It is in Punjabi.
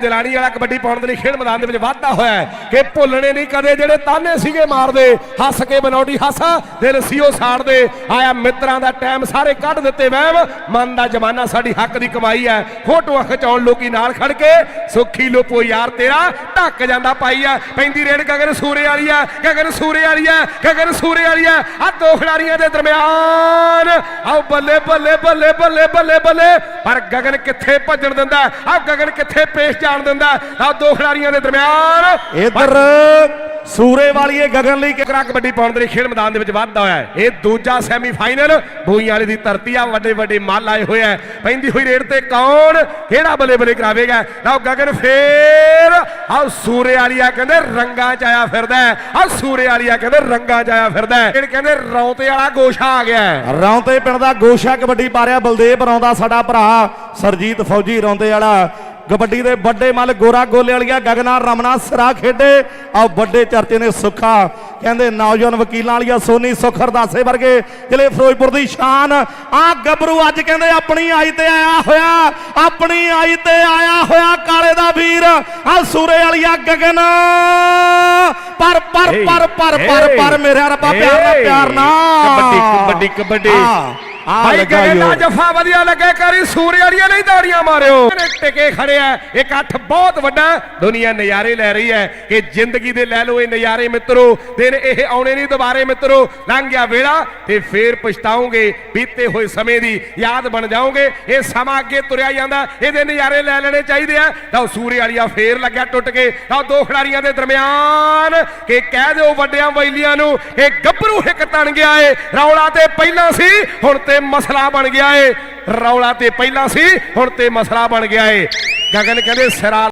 ਜਲਾਣੀ ਵਾਲਾ ਕਬੱਡੀ ਪਾਉਣ ਦੇ ਲਈ ਖੇਡ ਮੈਦਾਨ ਦੇ ਵਿੱਚ ਵਾਧਾ ਹੋਇਆ ਕਿ ਭੁੱਲਣੇ ਨਹੀਂ ਕਦੇ ਜਿਹੜੇ ਤਾਨੇ ਸੀਗੇ ਮਾਰਦੇ, ਹੱਸ ਕੇ ਬਨੌਟੀ ਹੱਸ, ਦਿਲ ਸੀਓ ਸਾੜਦੇ ਆਇਆ ਮਿੱਤਰਾਂ ਦਾ ਟਾਈਮ ਸਾਰੇ ਕੱਢ ਦਿੱਤੇ ਵਹਿਮ, ਮਨ ਦਾ ਜਮਾਨਾ ਸਾਡੀ ਹੱਕ ਦੀ ਕਮਾਈ ਹੈ। ਫੋਟੋਆਂ ਖਿਚਾਉਣ ਲੋਕੀ ਨਾਲ ਖੜ ਕੇ, ਸੁੱਖੀ ਲੋਪੋ ਯਾਰ ਤੇਰਾ, ਢੱਕ ਜਾਂਦਾ ਪਾਈ ਆ, ਪੈਂਦੀ ਰੇਡ ਗਗਨ ਸੂਰੇ ਵਾਲੀ ਆ, ਗਗਨ ਸੂਰੇ ਵਾਲੀ ਆ, ਗਗਨ ਸੂਰੇ ਵਾਲੀ ਆ ਆ ਦੋ ਖਿਡਾਰੀਆਂ ਦੇ ਦਰਮਿਆਨ। ਆਓ ਬੱਲੇ ਬੱਲੇ ਬੱਲੇ ਬੱਲੇ ਬੱਲੇ ਬੱਲੇ। ਪਰ ਗਗਨ ਕਿੱਥੇ ਭੱਜਣ ਦਿੰਦਾ? ਆ ਗਗਨ ਕਿੱਥੇ ਪੇਸ਼ ਜਾਣ ਦਿੰਦਾ ਆ ਦੋ ਖਿਡਾਰੀਆਂ ਦੇ ਦਰਮਿਆਨ ਇਧਰ ਸੂਰੇ ਵਾਲੀਏ ਗਗਨ ਲਈ ਕਰਾ ਕਬੱਡੀ ਪਾਉਣ ਦੇ ਲਈ ਖੇਡ ਮੈਦਾਨ ਦੇ ਵਿੱਚ ਵਾਧਾ ਹੋਇਆ ਹੈ। ਇਹ ਦੂਜਾ ਸੈਮੀਫਾਈਨਲ ਬੂਈਆਂ ਵਾਲੀ ਦੀ ਧਰਤੀ ਆ ਵੱਡੇ ਵੱਡੇ ਮੱਲ ਆਏ ਹੋਏ ਆ। ਪੈਂਦੀ ਹੋਈ ਰੇਡ ਤੇ ਕੌਣ ਕਿਹੜਾ ਬੱਲੇ ਬੱਲੇ ਕਰਾਵੇਗਾ? ਲਓ ਗਗਨ ਫੇਰ ਆਹ ਸੂਰੇ ਵਾਲੀਆ ਕਹਿੰਦੇ ਰੰਗਾਂ ਚ ਆਇਆ ਫਿਰਦਾ ਆ ਸੂਰੇ ਵਾਲੀਆ ਕਹਿੰਦੇ ਰੰਗਾਂ ਚ ਆਇਆ ਫਿਰਦਾ। ਇਹ ਕਹਿੰਦੇ ਰੌਂਤੇ ਵਾਲਾ ਗੋਸ਼ਾ ਆ ਗਿਆ। ਰੌਂਤੇ ਪਿੰਡ ਦਾ ਗੋਸ਼ਾ ਕਬੱਡੀ ਪਾ ਰਿਹਾ ਬਲਦੇਵ ਰੌਂਦਾ ਸਾਡਾ ਭਰਾ ਸਰਜੀਤ ਫੌਜੀ ਰੌਂਦੇ ਵਾਲਾ। ਕਬੱਡੀ ਦੇ ਵੱਡੇ ਮੱਲ ਗੋਰਾ ਗੋਲੇ ਵਾਲੀਆ ਗਗਨਾ ਰਮਨਾ ਸਿਰਾ ਖੇਡੇ। ਆ ਵੱਡੇ ਚਰਚੇ ਨੇ ਸੁੱਖਾ। ਕਹਿੰਦੇ ਨੌਜਵਾਨ ਵਕੀਲਾਂ ਵਾਲੀਆ ਸੋਨੀ ਸੁਖ ਅਰਦਾਸੇ ਵਰਗੇ ਜ਼ਿਲ੍ਹੇ ਫਿਰੋਜ਼ਪੁਰ ਦੀ ਸ਼ਾਨ। ਆ ਗੱਭਰੂ ਅੱਜ ਕਹਿੰਦੇ ਆਪਣੀ ਆਈ ਤੇ ਆਇਆ ਹੋਇਆ ਆਪਣੀ ਆਈ ਤੇ ਆਇਆ ਹੋਇਆ ਕਾਲੇ ਦਾ ਵੀਰ। ਆ ਸੂਰੇ ਵਾਲੀਆ ਗਗਨ। ਪਰ ਪਰ ਪਰ ਪਰ ਪਰ ਪਰ ਮੇਰੇ ਰੱਬਾ ਪਿਆਰ ਨਾਲ ਏ, ਪਿਆਰ ਨਾਲ। ਕਬੱਡੀ ਕਬੱਡੀ ਕਬੱਡੀ। ਭਾਈ ਗਗਨ ਜਫਾ ਵਧੀਆ ਲੱਗੇ ਕਰੀ ਸੂਰੇ ਵਾਲੀਆਂ ਨਹੀਂ ਦਾੜੀਆਂ ਮਾਰਿਓ। ਟਿਕੇ ਖੜਿਆ ਇਕੱਠ ਬਹੁਤ ਵੱਡਾ ਦੁਨੀਆ ਨਜ਼ਾਰੇ ਲੈ ਰਹੀ ਹੈ ਕਿ ਜ਼ਿੰਦਗੀ ਦੇ ਲੈ ਲਓ ਇਹ ਨਜ਼ਾਰੇ ਮਿੱਤਰੋ ਦਿਨ ਇਹ ਆਉਣੇ ਨਹੀਂ ਦੁਬਾਰੇ ਮਿੱਤਰੋ ਲੰਘ ਗਿਆ ਵੇਲਾ ਤੇ ਫੇਰ ਪਛਤਾਓਗੇ ਬੀਤੇ ਹੋਏ ਸਮੇਂ ਦੀ ਯਾਦ ਬਣ ਜਾਓਗੇ ਇਹ ਸਮਾਂ ਅੱਗੇ ਤੁਰਿਆ ਜਾਂਦਾ ਇਹਦੇ ਨਜ਼ਾਰੇ ਲੈ ਲੈਣੇ ਚਾਹੀਦੇ ਆ। ਤਾਂ ਸੂਰੇ ਵਾਲੀਆ ਫੇਰ ਲੱਗਿਆ ਟੁੱਟ ਕੇ ਤਾਂ ਦੋ ਖਿਡਾਰੀਆਂ ਦੇ ਦਰਮਿਆਨ ਕਿ ਕਹਿ ਦਿਓ ਵੱਡਿਆਂ ਵੈਲੀਆਂ ਨੂੰ ਇਹ ਗੱਭਰੂ ਇੱਕ ਤਣ ਗਿਆ ਏ ਰੌਲਾ ਤੇ ਪਹਿਲਾਂ ਸੀ ਹੁਣ ਤੇ ਮਸਲਾ ਬਣ ਗਿਆ ਏ। ਰੌਲਾ ਤੇ ਪਹਿਲਾਂ ਸੀ, ਹੁਣ ਤੇ ਮਸਲਾ ਬਣ ਗਿਆ ਏ। ਗਗਨ ਕਹਿੰਦੇ ਸਿਰਾ